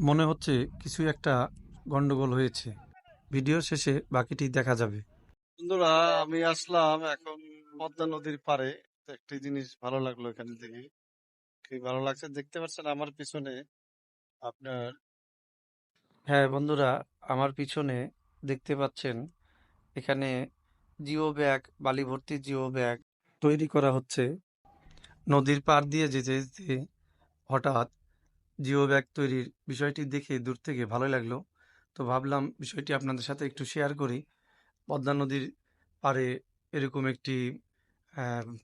মনে হচ্ছে কিছু একটা গন্ডগোল হয়েছে। ভিডিও শেষে বাকিটি দেখা যাবে। বন্ধুরা আমি আসলাম এখন পদ্মা নদীর তো একটি জিনিস ভালো লাগল এখানে থেকে কি ভালো লাগছে দেখতে পাচ্ছেন আমার পিছনে আপনার। হ্যাঁ বন্ধুরা আমার পিছনে দেখতে পাচ্ছেন এখানে জিও ব্যাগ বালি ভর্তি জিও ব্যাগ তৈরি করা হচ্ছে। নদীর পার দিয়ে যেতে যেতে হঠাৎ জিও ব্যাগ তৈরির বিষয়টি দেখে দূর থেকে ভালো লাগল। তো ভাবলাম বিষয়টি আপনাদের সাথে একটু শেয়ার করি। পদ্মা নদীর পাড়ে এরকম একটি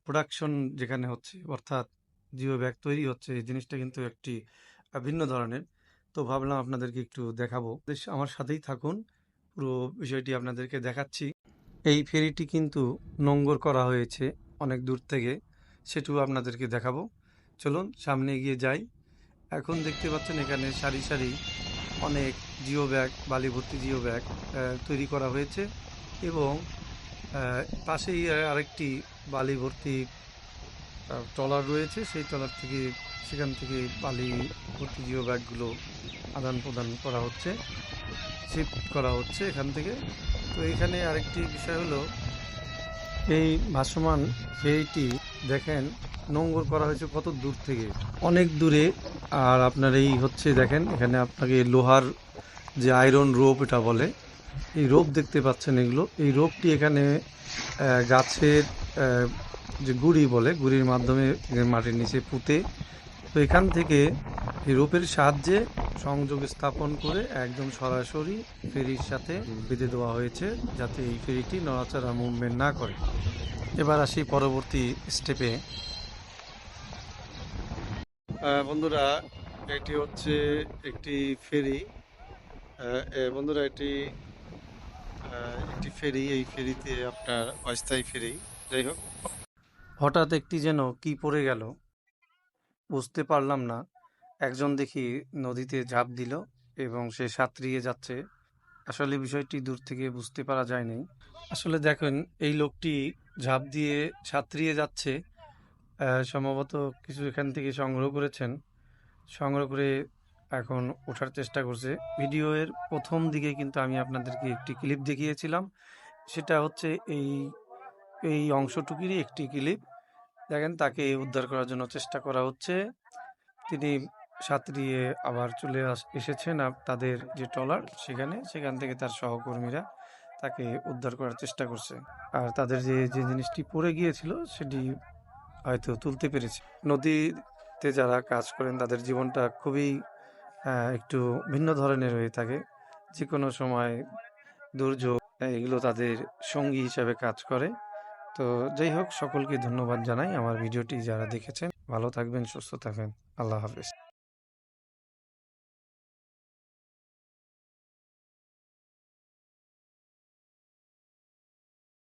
প্রোডাকশন যেখানে হচ্ছে, অর্থাৎ জিও ব্যাগ তৈরি হচ্ছে, এই জিনিসটা কিন্তু একটি ভিন্ন ধরনের। তো ভাবলাম আপনাদেরকে একটু দেখাবো। আমার সাথেই থাকুন। পুরো বিষয়টি আপনাদেরকে দেখাচ্ছি। এই ফেরিটি কিন্তু নোঙ্গর করা হয়েছে অনেক দূর থেকে। সেটিও আপনাদেরকে দেখাবো। চলুন, সামনে এগিয়ে যাই। এখন দেখতে পাচ্ছেন এখানে সারি সারি অনেক জিও ব্যাগ, বালি ভর্তি জিও ব্যাগ তৈরি করা হয়েছে এবং পাশেই আরেকটি বালি ভর্তি ট্রলার রয়েছে। সেই ট্রলার থেকে, সেখান থেকে বালি ভর্তি জিও ব্যাগগুলো আদান প্রদান করা হচ্ছে শিফট করা হচ্ছে এখান থেকে। তো এখানে আরেকটি বিষয় হলো, এই ভাসমান ফেরিটি দেখেন নোঙ্গর করা হয়েছে কত দূর থেকে। অনেক দূরে আর আপনার এই হচ্ছে দেখেন, এখানে আপনাকে লোহার যে আয়রন রোপ এটা বলে, এই রোপ দেখতে পাচ্ছেন এগুলো। এই রোপটি এখানে গাছের যে গুড়ি বলে, গুড়ির মাধ্যমে মাটির নিচে পুঁতে, তো এখান থেকে এই রোপের সাহায্যে সংযোগ স্থাপন করে একদম সরাসরি ফেরির সাথে বেঁধে দেওয়া হয়েছে, যাতে এই ফেরিটি নড়াচড়া মুভমেন্ট না করে। এবার আসি পরবর্তী স্টেপে বন্ধুরা, এটি হচ্ছে একটি ফেরি। বন্ধুরা, এটি একটি ফেরি। এই ফেরিতে আপনার অস্থায়ী ফেরি। যাই হোক, হঠাৎ একটি যেন কি পড়ে গেল, বুঝতে পারলাম না। একজন দেখি নদীতে ঝাঁপ দিল এবং সে সাঁতরিয়ে যাচ্ছে। আসলে বিষয়টি দূর থেকে বুঝতে পারা যায়নি। আসলে দেখেন, এই লোকটি ঝাঁপ দিয়ে সাঁতরিয়ে যাচ্ছে। সম্ভবত কিছু এখান থেকে সংগ্রহ করেছেন। সংগ্রহ করে এখন ওঠার চেষ্টা করছে। ভিডিওর প্রথম দিকে কিন্তু আমি আপনাদেরকে একটি ক্লিপ দেখিয়েছিলাম। সেটা হচ্ছে এই এই অংশটুকুরই একটি ক্লিপ দেখেন, তাকে উদ্ধার করার জন্য চেষ্টা করা হচ্ছে। তিনি সাঁতরিয়ে আবার চলে এসেছেন তাদের যে ট্রলার সেখানে। সেখান থেকে তার সহকর্মীরা তাকে উদ্ধার করার চেষ্টা করছে। আর তাদের যে যে জিনিসটি পড়ে গিয়েছিল, সেটি হয়তো তুলতে পেরেছে। নদীতে যারা কাজ করেন, তাদের জীবনটা খুবই একটু ভিন্ন ধরনের হয়ে থাকে। যে কোনো সময় দুর্যোগ, এগুলো তাদের সঙ্গী হিসাবে কাজ করে। তো যাই হোক, সকলকে ধন্যবাদ জানাই আমার ভিডিওটি যারা দেখেছেন। ভালো থাকবেন, সুস্থ থাকবেন। আল্লাহ হাফেজ।